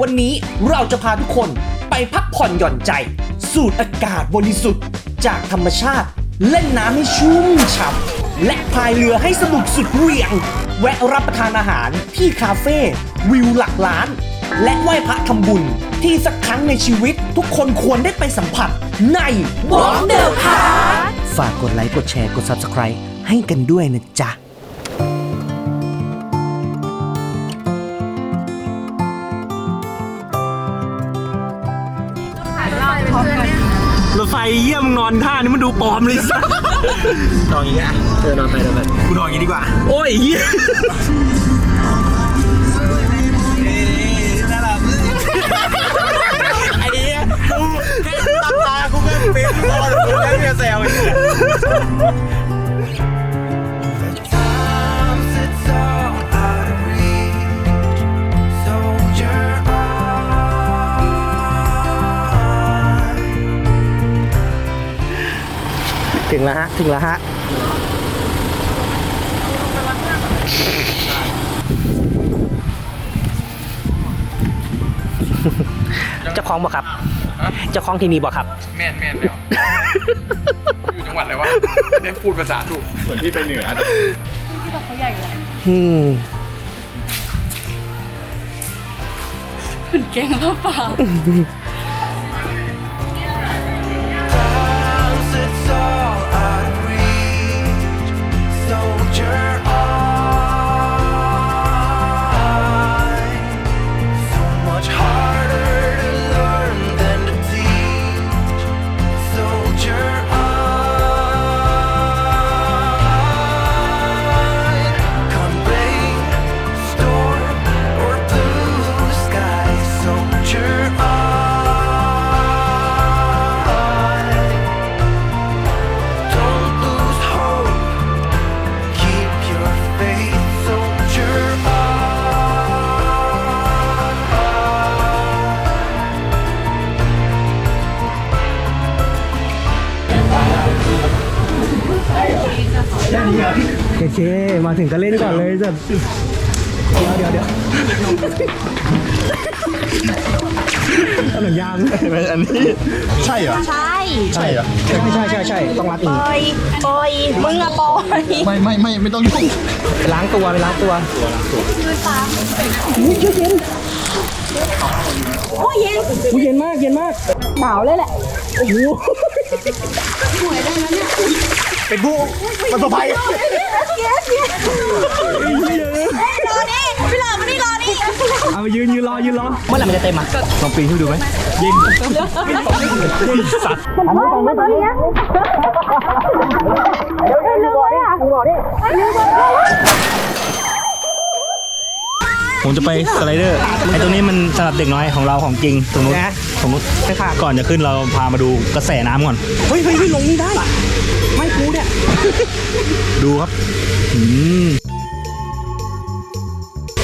วันนี้เราจะพาทุกคนไปพักผ่อนหย่อนใจ สูดอากาศบริสุทธิ์ จากธรรมชาติ เล่นน้ำให้ชุ่มฉ่ำและพายเรือให้สนุกสุดเหวี่ยง แวะรับประทานอาหารที่คาเฟ่วิวหลักล้าน และไหว้พระทำบุญ ที่สักครั้งในชีวิตทุกคนควรได้ไปสัมผัสในวอล์กเดอะพาฝากกดไลค์กดแชร์กด Subscribe ให้กันด้วยนะจ๊ะ เยี่ยมงนอนท่านี่มันดูปลอมเลยสัสนอนอย่างเงี้ยเออนอนไปนอนไปกูนอนอย่างนี้ดีกว่า โอ้ยเหี้ย งแล้วฮะ ถึงแล้วฮะ เจ้าของบ่ครับ เจ้าของที่นี่บ่ครับ แม่นแม่นแล้วอยู่จังหวัดอะไรวะเนี่ยพูดภาษาถูกเหมือนที่ไปเหนืออืมแกงผ้าป่า มาถึงก็เล่นก่อนเลยจ้ะเดี๋ยวเดี๋ยวเดี๋ยวขนมยางอันนี้ใช่เหรอใช่ใช่เหรอใช่ใช่ใช่ใช่ต้องรัดอีปกล่อยปล่อยมึงอะปล่อยไม่ไม่ไม่ไม่ต้องยุ่งไปล้างตัวไปล้างตัวโอ้ยเย็นอุ้ยเย็นมากเย็นมากหนาวเลยแหละโอ้โห เป็นผู้ประสบภัยเย็นเย็นรอนี่พี่หลอมานี่รอนี่เอาไปยืนยืนรอยืนรอเมื่อไหร่มันจะเต็มอะลองปีนขึ้นดูไหมเย็นสัตว์มันเฮ้ยมันตอนนี้เดี๋ยวลืมไว้อะลืมไว้ ผมจะไปสไลเดอร์ไอ้ตรงนี้มันสำหรับเด็กน้อยของเราของจริงตรงนู้นนะตรงนู้นไปค่ะ ก่อนจะขึ้นเราพามาดูกระแสน้ำก่อน เฮ้ยเฮ้ยเฮ้ยลงนี่ได้ ไม่กูเนี่ย ดูครับอืม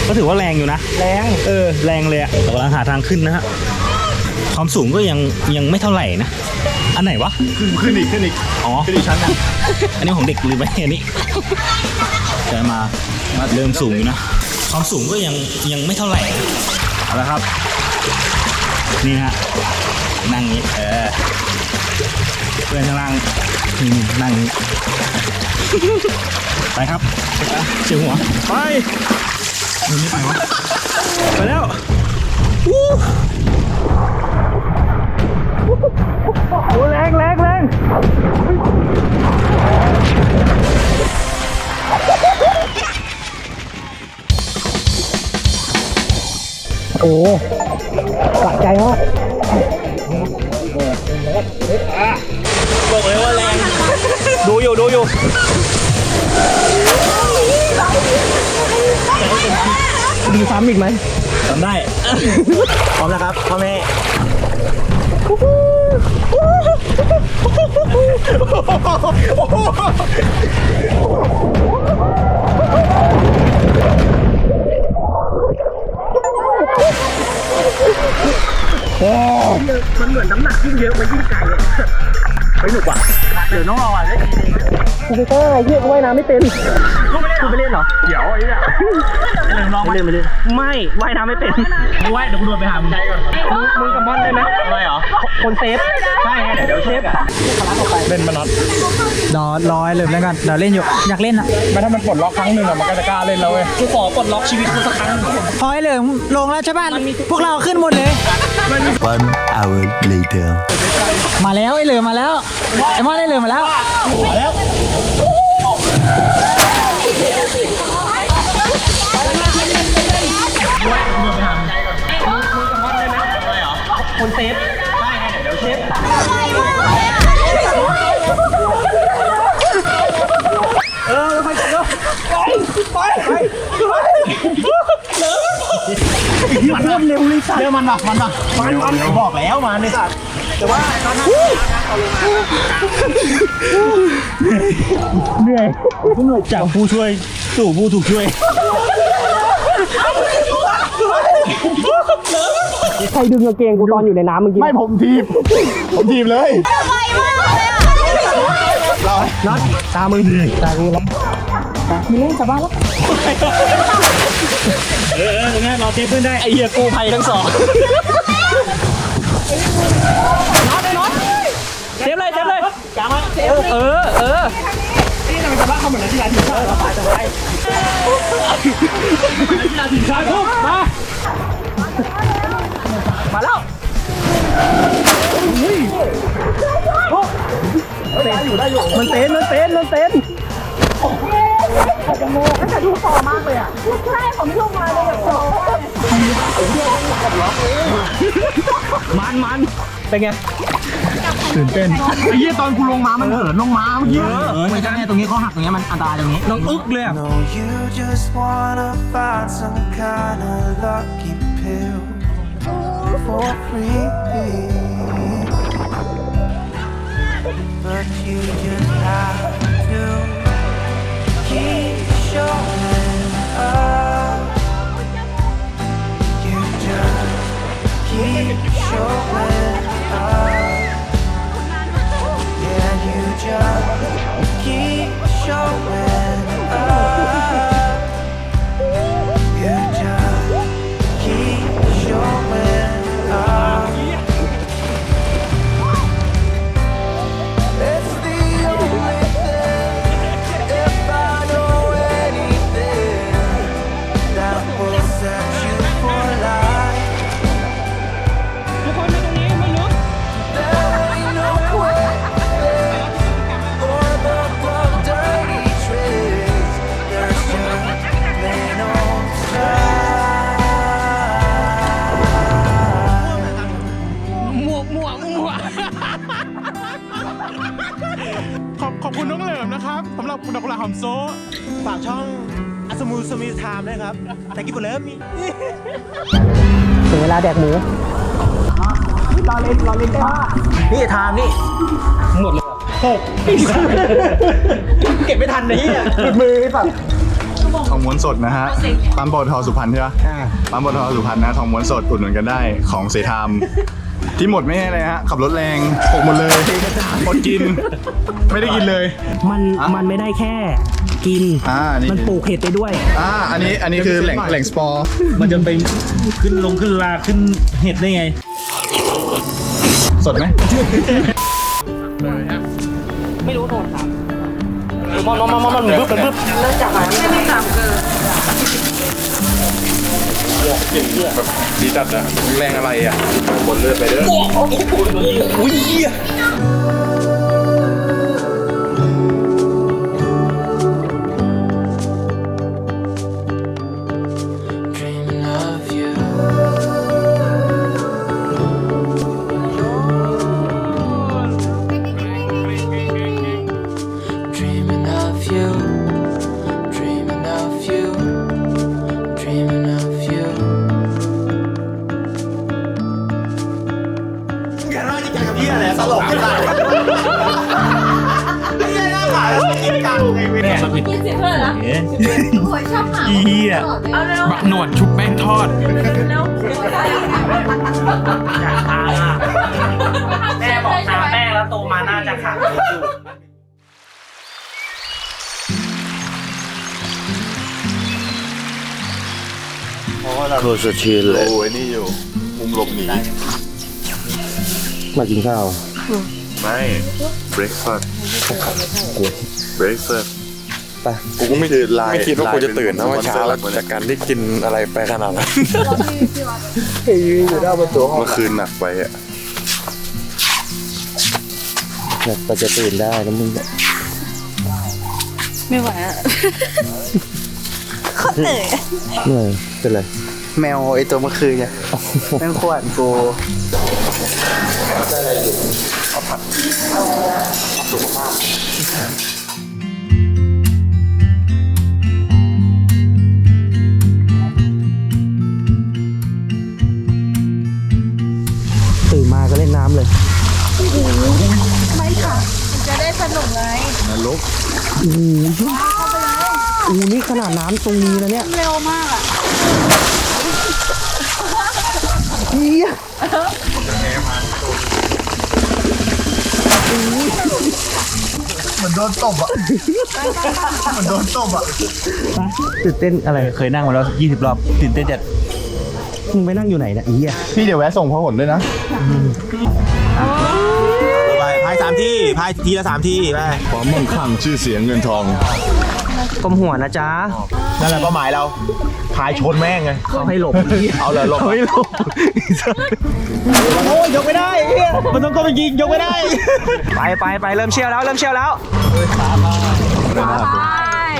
ก็ถือว่าแรงอยู่นะ แรงเออแรงเลยอะเรากำลังหาทางขึ้นนะฮะความสูงก็ยังยังไม่เท่าไหร่นะ อันไหนวะ ขึ้นอีกขึ้นอีกอ๋อ ขึ้นอีกชั้นนะอันนี้ของเด็กหรือไม่อันนี้ แต่มาเริ่มสูงอยู่นะ ความสูงก็ยังยังไม่เท่าไหร่นะเอาละครับ นี่ฮะ นั่งนี้ เออ เพื่อนข้างล่างนี่นั่งนี้ ไปครับเฉียวหัว ไปมันไม่ไปวะ ไปแล้ววู้ โอ้แรงแรงแรงโอ้สะใจมากบอกเลยว่าแรง ดูอยู่ดูอยู่ดีซ้ำอีกไหมทำได้ พร้อมแล้วครับพ่อแม่ มันเหมือนน้ำหนักยิ่งเยอะมันยิ่งไกลเลย ไม่หนุกว่ะเดี๋ยวน้องรออะได้กูไปเตอร์เฮียกูว่ายน้ำไม่เป็นกูไม่เล่นกูไปเล่นเหรอ เดี๋ยวไอ้เนี่ยเล่นน้องไม่เล่นไม่เล่นไม่ว่ายน้ำไม่เป็นมึงว่ายเดี๋ยวกูโดนไปหามึงมึงมึงกับมอนได้ไหมอะไรเหรอ คนเซฟ ใช่ไงเดี๋ยวเซฟเล่นมาน็อตรอรอให้เริ่มแล้วกันเดี๋ยวเล่นอยู่อยากเล่นอะไม่ถ้ามันปลดล็อกครั้งหนึ่งอะมันก็จะกล้าเล่นแล้วเว้ยกูขอปลดล็อกชีวิตกูสักครั้งพอให้เหลิมลงแล้วใช่ป่ะพวกเราขึ้นหมดเลย One hour later. มาแล้วไอ้เหลิมมาแล้วไอ้มอนไอ้เหลิมมาแล้วคนเซฟใช่ไงเดี๋ยวเซฟ มันเร็วเลยสัตว์เร็วมันว่ะมันว่ะมันมันบอกแล้วมันเลยสัตว์แต่ว่าเหนื่อยเหนื่อยจากผู้ช่วยสู่ผู้ถูกช่วยใครดึงกางเกงกูตอนอยู่ในน้ำเมื่อกี้ไม่ผมทีบผมทีบเลยไวมากเลยอะน็อตตามึงตากูแล้วมีเล่นกลับบ้านแล้วเออเออต รงนี้รอเทปเพื่อนได้ไอเหี้ยกูภัยทั้งสองน็อตไอ้น็อตเทปเลยเทปเลยกางมาเออเออนี่มันจะบ้าเขาเหมือนนักกีฬาทีมชาติเราฝ่ายจะไปนักกีฬาทีมชาติปุ๊บมามาแล้วมันเต้นมันเต้นมันเต้น ใช่ผมช่วงมาเลยแบบโอ้มันมันเป็นไงตื่นเต้นไอ้เหี้ยตอนกูลงมา มันเหินลงมาเมื่อกี้เออเหมือนกันเนี่ยตรงนี้เขาหักตรงนี้มันอันตรายตรงนี้น้องอึกเลยอะ No, you just wanna find some kind of lucky pill for free. But you just have to keep showing up. You just keep showing ครับสำหรับดอกกุหลาบหอมโซฝากช่องอัสมูสมีไทม์ด้วยครับ แต่กินหมดแล้วมีถึงเวลาแดกหมูรอเล่นรอเล่นได้นี่ไทม์นี่ หมดเลยหกเก็บไม่ทันนะเฮียหลุดมือไอ้สัตว์ทองม้วนสดนะฮะปั๊มปตทสุพรรณใช่ปะปั๊มปตทสุพรรณนะทองม้วนสดอุดหนุนกันได้ของเสทาม ที่หมดไม่ใช่อะไรฮะ ขับรถแรงหกหมดเลยอดกิน ไม่ได้กินเลย มันมันไม่ได้แค่กิน อ่านี่ มันปลูกเห็ดไปด้วย อ่า อันนี้ อันนี้คือแหล่งแหล่งสปอร์ มันจะไปขึ้นลงขึ้นลาขึ้นเห็ดได้ไง สดไหม ไม่รู้โทษครับมันมันมันมันบึ้บมันบึ้บ เริ่มจากไหน ดีจัดอะแรงอะไรอะบนเลือดไปเด้อ Dreaming โอ้ยชอบหาอีเหี้ย เอาเร็วบักหนวดชุบแป้งทอด เร็วแม่บอกทาแป้งแล้วโตมาหน้าจะขาดโคตรสดชื่นเลย โอ้ยนี่อยู่ มุมหลบหนี มากินข้าว ไม่ breakfast breakfast ไป กูก็ไม่ตื่นไลน์ไม่คิดว่ากูจะตื่นนะว่าเช้าแล้วจาจากการที่กินอะไรไปขนาดนั้นเมื่อคืนหนักไปอะเนี่ยก็จะตื่นได้แล้วมึงไม่ไหวอะเขาเหนื่อยเหนื่อยเป็นไรแมวไอตัวเมื่อคืนเนี่ยแม่งขวานกูตื่ำเลยไม่ค่ะจะได้สนุกไงอูนี่ขนาดน้ำตรงนี้นะเนี่ยเร็วมากอะเฮียมันโดนตบอะมันโดนตบอะตื่นเต้นอะไรเคยนั่งมาแล้ว 20 รอบตื่นเต้นจัด มึงไปนั่งอยู่ไหนเนี่ยไอ้เฮียพี่เดี๋ยวแวะส่งพหลด้วยนะไปพายสามที่พายทีละสามที่ไปความมั่งคั่งชื่อเสียงเงินทอง กลมหัวนะจ๊ะนั่นแหละเป้าหมายเราพายชนแม่งไงเขาให้หลบเฮียเอาเลยหลบเขาให้หลบโอ้ยยกไม่ได้เหี้ยมันต้องก็ไปยิงยกไม่ได้ ไปไปไปเริ่มเชี่ยวแล้วเริ่มเชี่ยวแล้ว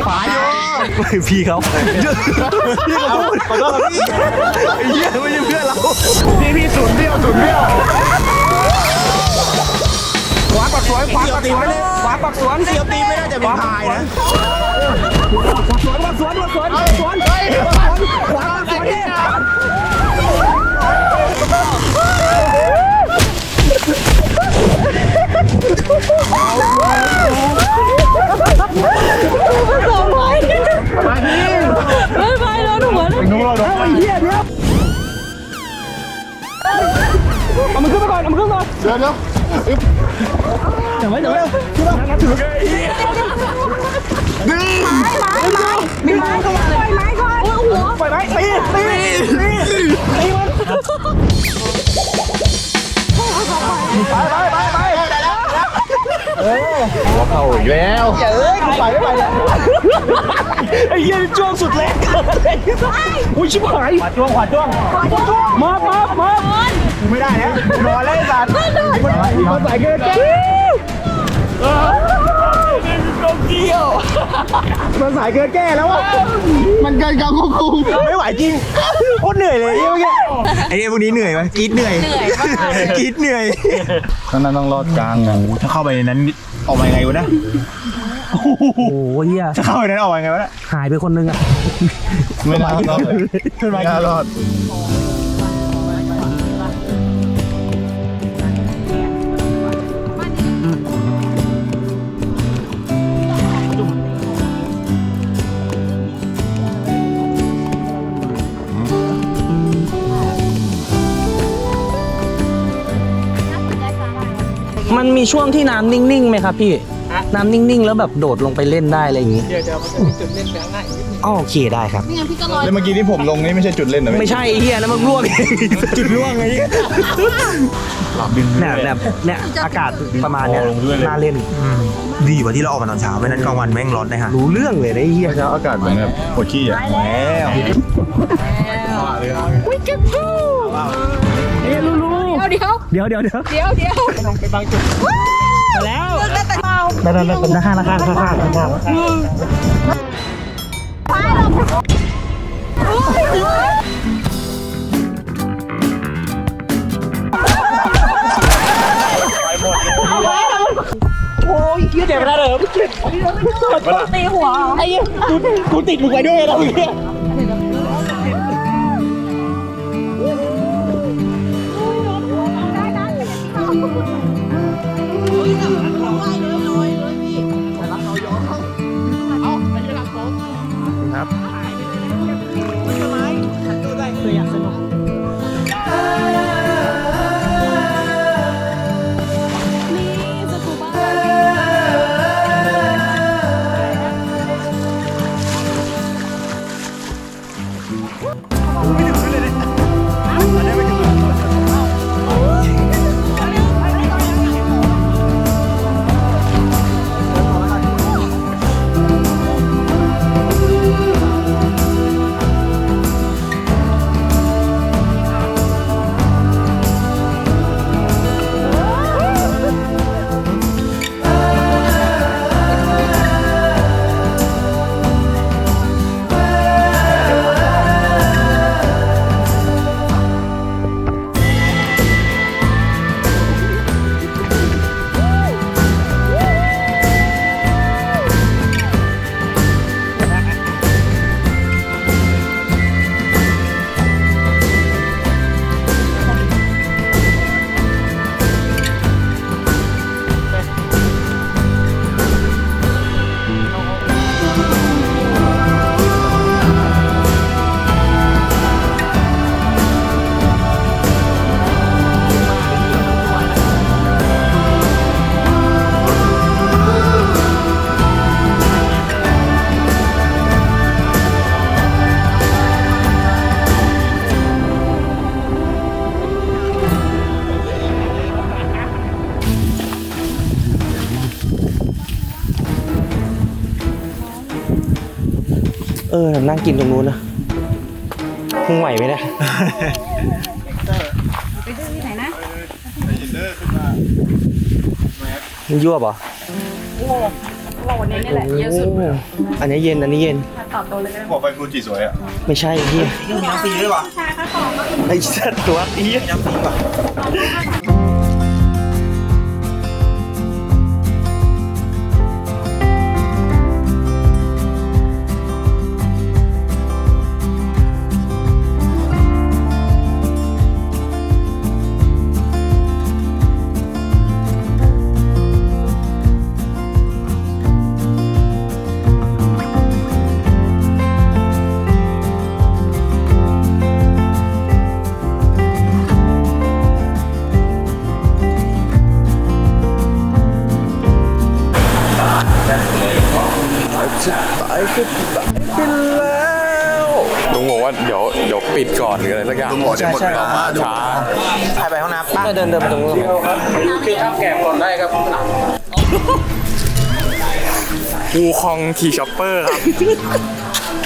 ขวาโยพี่เขาพี่ขอโทษขอโทษครับพี่ไอ้เหี้ยไม่ใช่เพื่อนเราพี่พี่ศูนย์เบี้ยวศูนย์เบี้ยวขวาปักสวนขวาปักสวนขวาปักสวนเสียวตีไม่น่าจะเป็นพายนะสวนปักสวนปักสวนปักสวนขวาปักสวนเนี่ย สองไม้ไม่ไปแล้วหนูว่านุ้งเราโดนไอ้เหี้ยเดี๋ยวเอามันขึ้นมาก่อนเอามันขึ้นมาก่อนเดี๋ยวเดี๋ยวเดี๋ยวไว้เดี๋ยวไว้ขึ้นมานับถือมีไม้ไม้ไม้มีไม้ก่อนโอ้โห เออเข้าอีกแล้วอย่าเอ้ยกูไปไม่ไปแล้วไอ้เหี้ยจ้วงสุดแรงเกินเลยอุ้ยชิบหายขวาจ้วงขวาจ้วงมามามากูไม่ได้แล้วนอนแล้วไอ้สัตว์มันใส่เกินแก้ มันสายเกินแก้แล้วอะ มันเกินการควบคุมไม่ไหวจริงโคตรเหนื่อยเลยเมื่อกี้ไอ้พวกนี้เหนื่อยไหมกรีดเหนื่อยเหนื่อยมากกรีดเหนื่อยนั่นนั่นต้องรอดกลางไงถ้าเข้าไปในนั้นออกมายังไงวะนะโอ้โหเฮียถ้าเข้าไปในนั้นออกมายังไงวะนะหายไปคนนึงอะไม่น่ารอดไม่น่ารอด มันมีช่วงที่น้ำนิ่งๆไหมครับพี่น้ำนิ่งๆ แล้วแบบโดดลงไปเล่นได้อะไรอย่างงี้เดี๋ยวจะมีจุดเล่นแบงค์ได้อ๋อโอเคได้ครับไม่งั้นพี่ก็ลอยแล้วเมื่อกี้ที่ผมลงนี่ไม่ใช่จุดเล่นนะไม่ใช่ไอ้เฮียนะมันร่วงจุดร่วงไงเนี่ยเนี่ยเนี่ยอากาศประมาณเนี้ยน่าเล่นดีกว่าที่เราออกมาตอนเช้าไม่นั้นกลางวันแม่งร้อนนะฮะรู้เรื่องเลยนะไอ้เฮียเช้าอากาศเหมือนแบบปวดขี้อะแล้วอุ้ยเก็บทูเดี๋ยว เดี๋ยวเดี๋ยวเดี๋ยวเดี๋ยวเดี๋ยวเดี๋ยวมาแล้วเลิกแต่เมาได้ได้ได้หน้าข้างหน้าข้างข้างข้างข้างเจ็บนะเดิมตีหัวไอ้เหี้ยกูกูติดมึงไว้ด้วยนะเมื่อกี้ นั่งกินตรงนู้นนะคงไหวไหมเนี่ย ไปซื้อที่ไหนนะ มันยั่วป่ะเราวันนี้นี่แหละเยอะสุดอันนี้เย็น อันนี้เย็นตอบตัวเลยก็ได้บอกไปฟูจิสวยอะไม่ใช่เฮียยังฟรีด้วยวะชายค่ะตอบไอ้สัตว์ตัวเฮียยังฟรีว่ะ ลุงบอกว่าเดี๋ยวเดี๋ยวปิดก่อนหรืออะไรสักอย่างลุงบอกเดี๋ยวหมดเวลามาช้าใครไปห้องน้ำป้าเดินเดินไปตรงนู้นวูคองทีช็อปเปอร์ครับ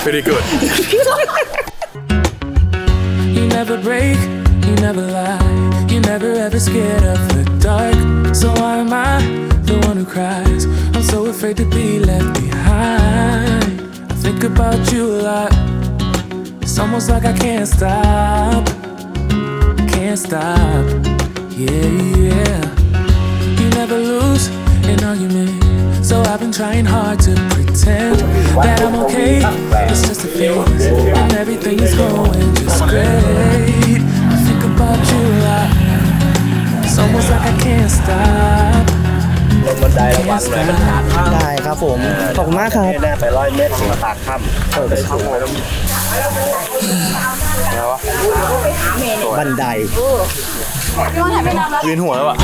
very good You never break, you never lie, you never ever scared of the dark. So why am I the one who cries? I'm so afraid to be left behind. Think about you a lot. It's almost like I can't stop, can't stop. Yeah, yeah. You never lose an argument. So I've been trying hard to pretend that I'm okay. It's just a phase, and everything is going just great. I think about you a lot. It's almost like I can't stop. Can't stop. ได้ครับผม ขอบคุณมากครับไปร้อยเมตรมาตากครับเออไปทำอะไรบันไดพี่ว่าถ่ายไปนานแล้วยืนหัวแล้วอะ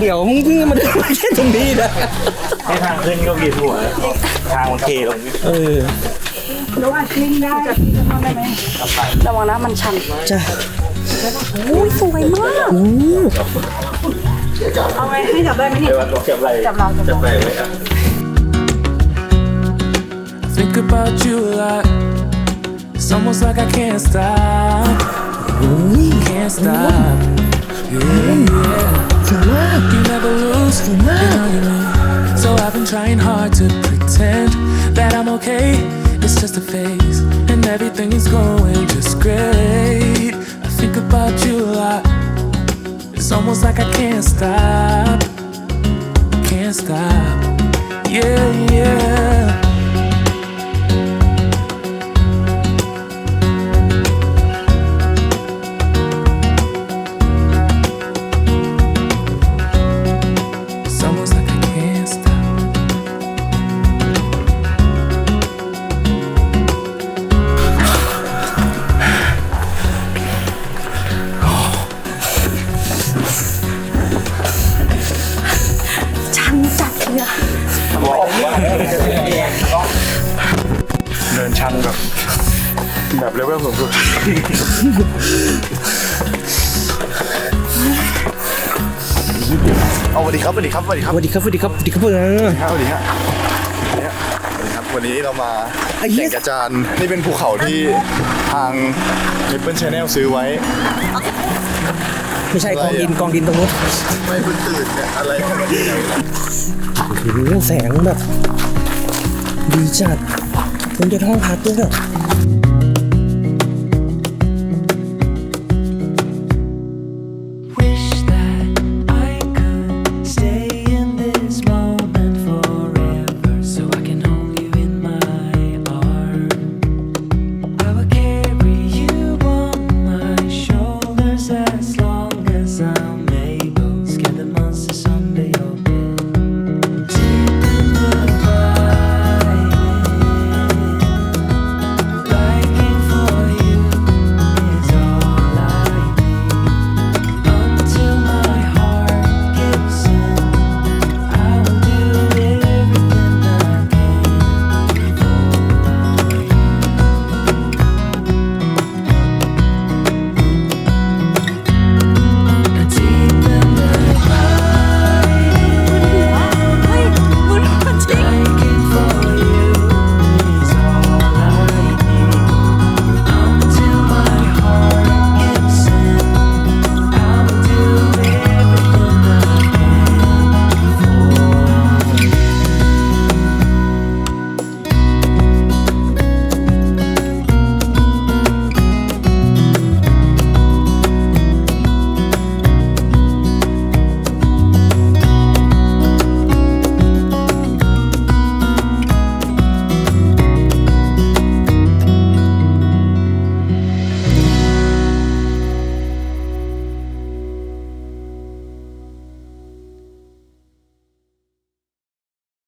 เดี๋ยวมึงเพิ่งมาเดินมาแค่ตรงนี้นะให้ทางขึ้นก็กินหัวทางมันเคลงเออระวังคลิงได้ได้ไหมระวังนะมันชันจ้ะอุ้ยสวยมาก เอาไว้ให้จับได้ไหมเนี่ยจับเราจับเรา Think about you a lot. It's almost like I can't stop. Can't stop. Yeah, yeah. You never lose an argument. So I've been trying hard to pretend that I'm okay. It's just a phase, and everything is going just great. I think about you almost like I can't stop. Can't stop. Yeah, yeah. เอาสวัสดีครับสวัสดีครับสวัสดีครับสวัสดีครับสวัสดีครับสวัสดีครับเพื่อน สวัสดีครับสวัสดีครับสวัสดีครับวันนี้เรามาไอ้เหี้แก่ย งกระจานนี่เป็นภูเขาที่ทาง Maple Channel ซื้อไว้ ไม่ใช่กองดินกองดินตรงนู้นไม่เพิ่งตื่นเนี่ยอะไรกันเนี่ยโอ้โหแสงแบบ ดีจัดผมจะท้องพักด้วยอะ